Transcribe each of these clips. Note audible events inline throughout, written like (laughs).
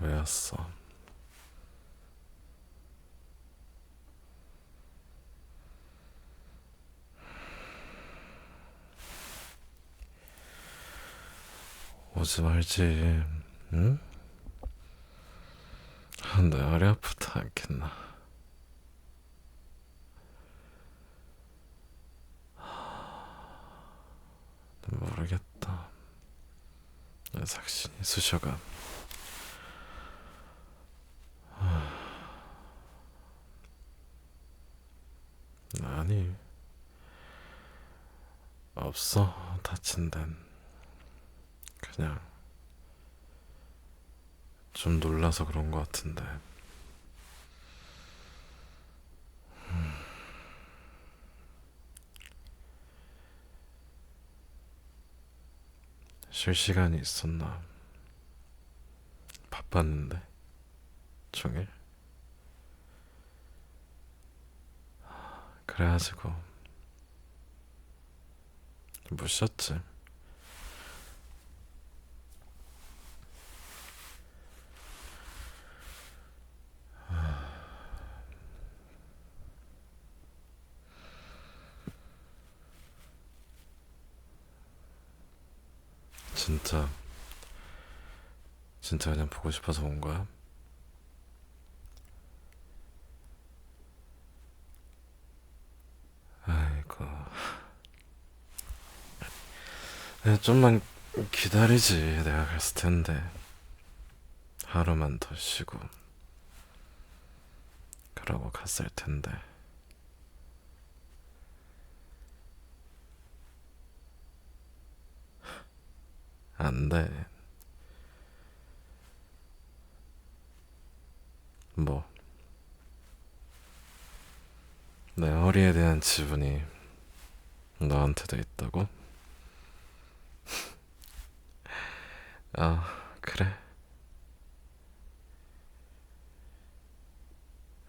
왜 왔어? 오지 말지, 응? 아, 내 허리 아프다 않겠나? 모르겠다. 내 삭신이 쑤셔가. 아니, 없어 다친 데는 그냥 좀 놀라서 그런 것 같은데. 쉴 시간이 있었나? 바빴는데 종일 그래가지고 못 쉬었지. 진짜 진짜 그냥 보고 싶어서 온 거야? 아이고 야, 좀만 기다리지 내가 갔을 텐데 하루만 더 쉬고 그러고 갔을 텐데 안 돼. 뭐, 내 허리에 대한 지분이 너한테도 있다고? 아, (laughs) 그래.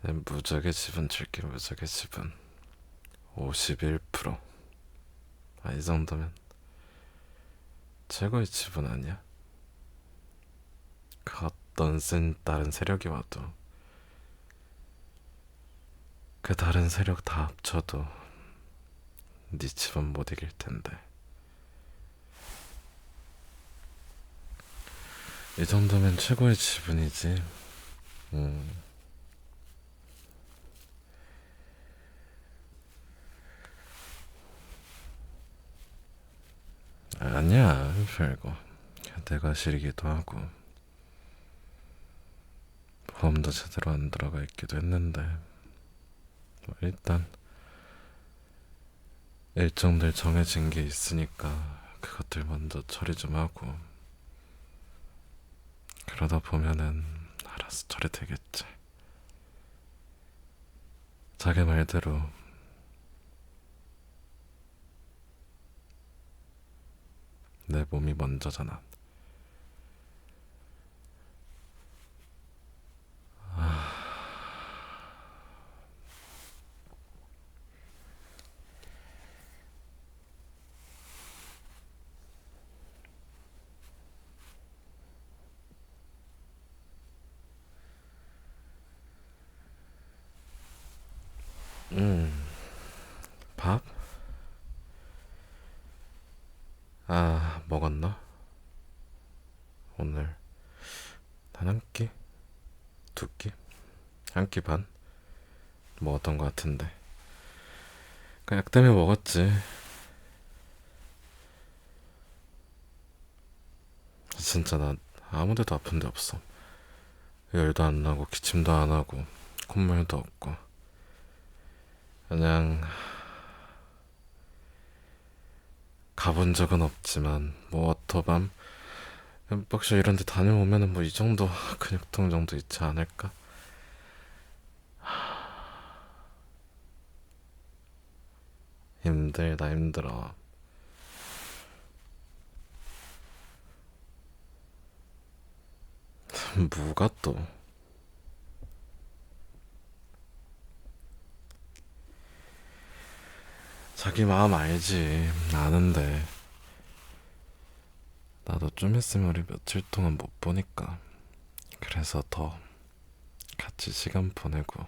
내 무적의 지분 줄게, 무적의 지분. 51%. 아, 이 정도면 최고의 지분 아니야? 그 어떤 센 다른 세력이 와도 그 다른 세력 다 합쳐도 네 집은 못 이길 텐데 이 정도면 최고의 지분이지. 음. 아니야 별거. 내가 싫기도 하고. 보험도 제대로 안 들어가 있기도 했는데. 뭐 일단 일정들 정해진 게 있으니까 그것들 먼저 처리 좀 하고 그러다 보면은 알아서 처리되겠지. 자기 말대로. 내 몸이 먼저잖아. 음, 밥? 아, 먹었나? 오늘 한한 끼? 두 끼? 한 끼 반? 먹었던 것 같은데 그약 때문에 먹었지 진짜 나 아무 데도 아픈 데 없어 열도 안 나고 기침도 안 하고 콧물도 없고 그냥 가본 적은 없지만 뭐 워터밤 햄버거 이런 데 다녀오면은 뭐 이 정도 근육통 정도 있지 않을까? 힘들다 힘들어. (laughs) 뭐가 또? 자기 마음 알지. 아는데 나도 좀 있으면 우리 며칠 동안 못 보니까 그래 그래서 더 같이 시간 보내고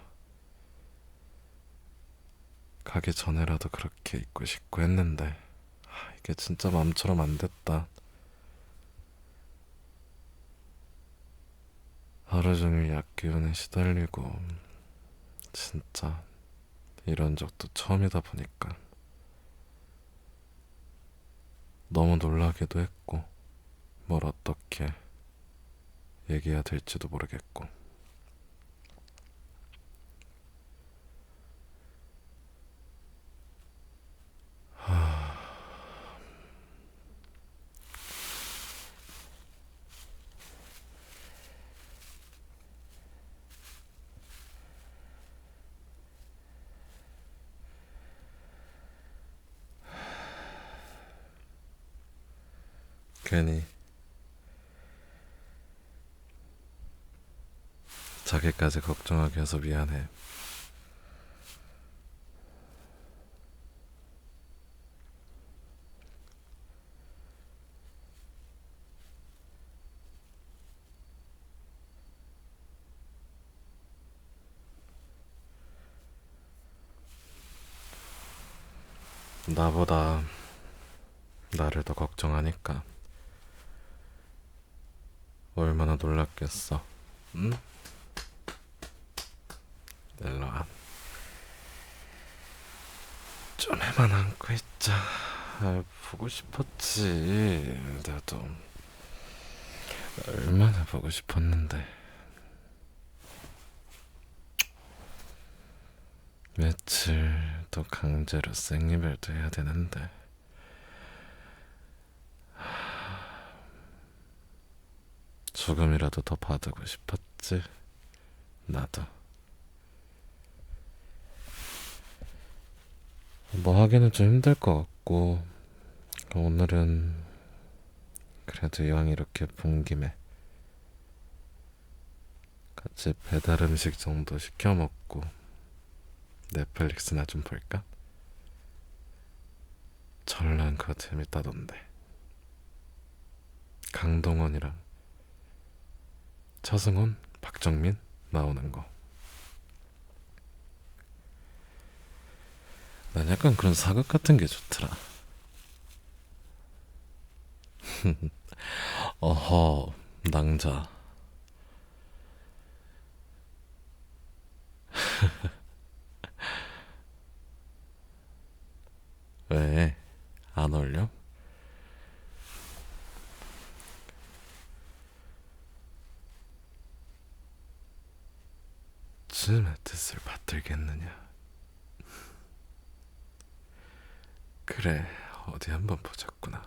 가기 전에라도 그렇게 있고 싶고 했는데 아, 이게 진짜 마음처럼 안 됐다. 하루 종일 약 기운에 시달리고 진짜 이런 적도 처음이다 보니까 너무 놀라기도 했고 뭘 어떻게 얘기해야 될지도 모르겠고. 괜히 자기까지 걱정하게 해서 미안해. 나보다 나를 더 걱정하니까 얼마나 놀랐겠어. 응? 일로 와. 좀 해만 안고 있자. 아, 보고 싶었지. 나도 얼마나 보고 싶었는데. 며칠 또 강제로 생리별도 해야 되는데. 조금이라도 더 받고 싶었지. 나도. 뭐 하기는 좀 힘들 것 같고 오늘은 그래도 이왕 이렇게 본 김에 같이 배달 음식 정도 시켜 먹고 넷플릭스나 좀 볼까? 전란 그거 재밌다던데 강동원이랑 차승원, 박정민 나오는 거. 난 약간 그런 사극 같은 게 좋더라. (laughs) 어허, 낭자. (laughs) 왜? 안 어울려? 주님의 뜻을 받들겠느냐? 그래, 어디 한번 보자꾸나.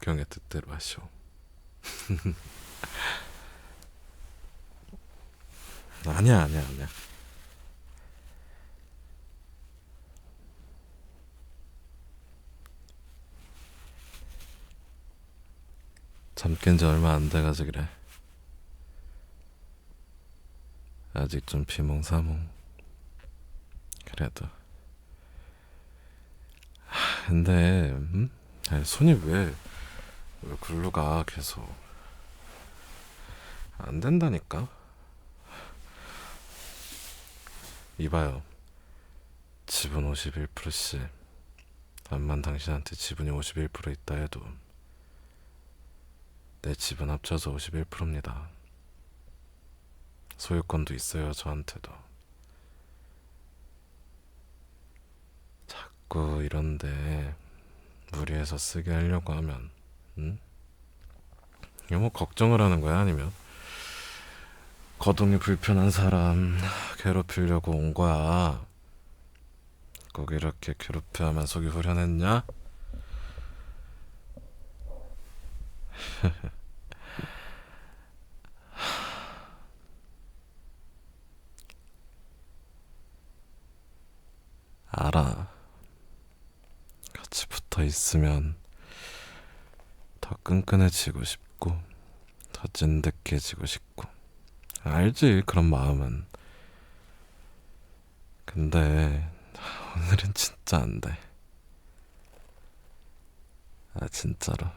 경의 뜻대로 하시오. (laughs) 아니야, 아니야, 아니야. 잠 깬 지 얼마 안 돼가지고 그래. 아직 좀 비몽사몽. 그래도. 하, 근데, 음? 아니, 손이 왜, 왜 글로 가, 계속. 안 된다니까? 이봐요. 지분 51%씨. 암만 당신한테 지분이 51% 있다 해도 내 지분 합쳐서 51%입니다. 소유권도 있어요, 저한테도. 자꾸 이런데 무리해서 쓰게 하려고 하면, 응? 이거 뭐 걱정을 하는 거야, 아니면? 거동이 불편한 사람 괴롭히려고 온 거야. 꼭 이렇게 괴롭혀야만 속이 후련했냐? (laughs) 알아. 있으면 더 끈끈해지고 싶고, 더 찐득해지고 싶고. 알지, 그런 마음은. 근데, 오늘은 진짜 안 돼. 아, 진짜로.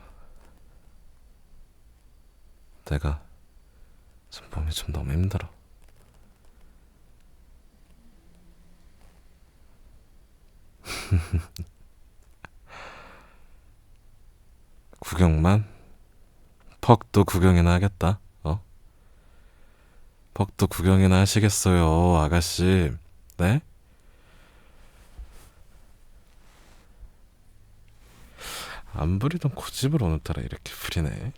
내가 좀 몸이 좀 너무 힘들어. (laughs) 구경만? 퍽도 구경이나 하겠다. 어? 퍽도 구경이나 하시겠어요, 아가씨. 네? 안 부리던 고집을 오늘따라 이렇게 부리네.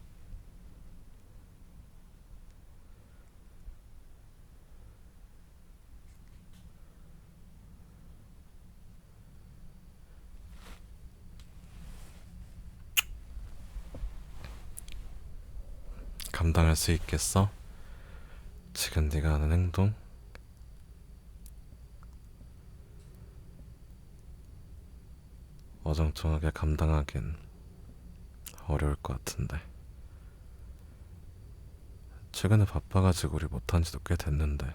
감당할 수 있겠어? 지금 네가 하는 행동? 어정쩡하게 감당하긴 어려울 것 같은데. 최근에 바빠가지고 우리 못한 지도 꽤 됐는데.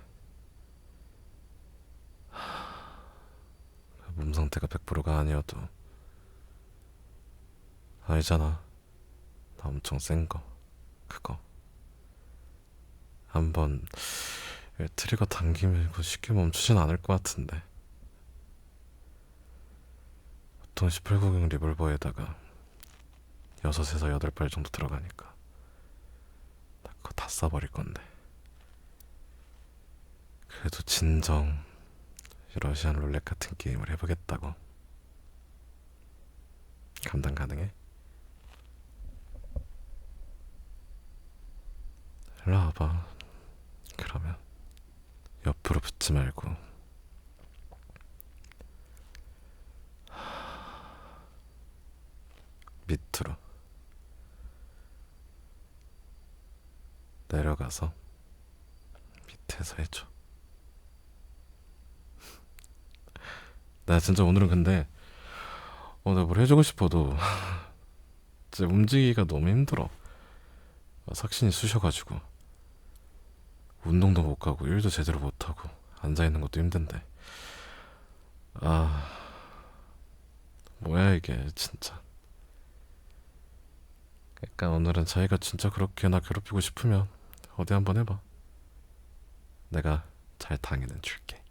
하, 몸 상태가 100%가 아니어도. 알잖아. 나 엄청 센 거. 그거. 한번 트리거 당기면 쉽게 멈추진 않을 것 같은데. 보통 18구경 리볼버에다가 6에서 8발 정도 들어가니까 나 그거 다 써버릴 건데. 그래도 진정 이 러시안 룰렛 같은 게임을 해보겠다고. 감당 가능해? 일로 와봐. 그러면 옆으로 붙지 말고 밑으로 내려가서 밑에서 해줘. 나 진짜 오늘은 근데 어, 내가 뭘 해주고 싶어도 진짜 움직이기가 너무 힘들어. 삭신이 쑤셔가지고 운동도 못 가고 일도 제대로 못 하고 앉아 있는 것도 힘든데. 아 뭐야 이게 진짜. 그러니까 오늘은 자기가 진짜 그렇게 나 괴롭히고 싶으면 어디 한번 해봐. 내가 잘 당해는 줄게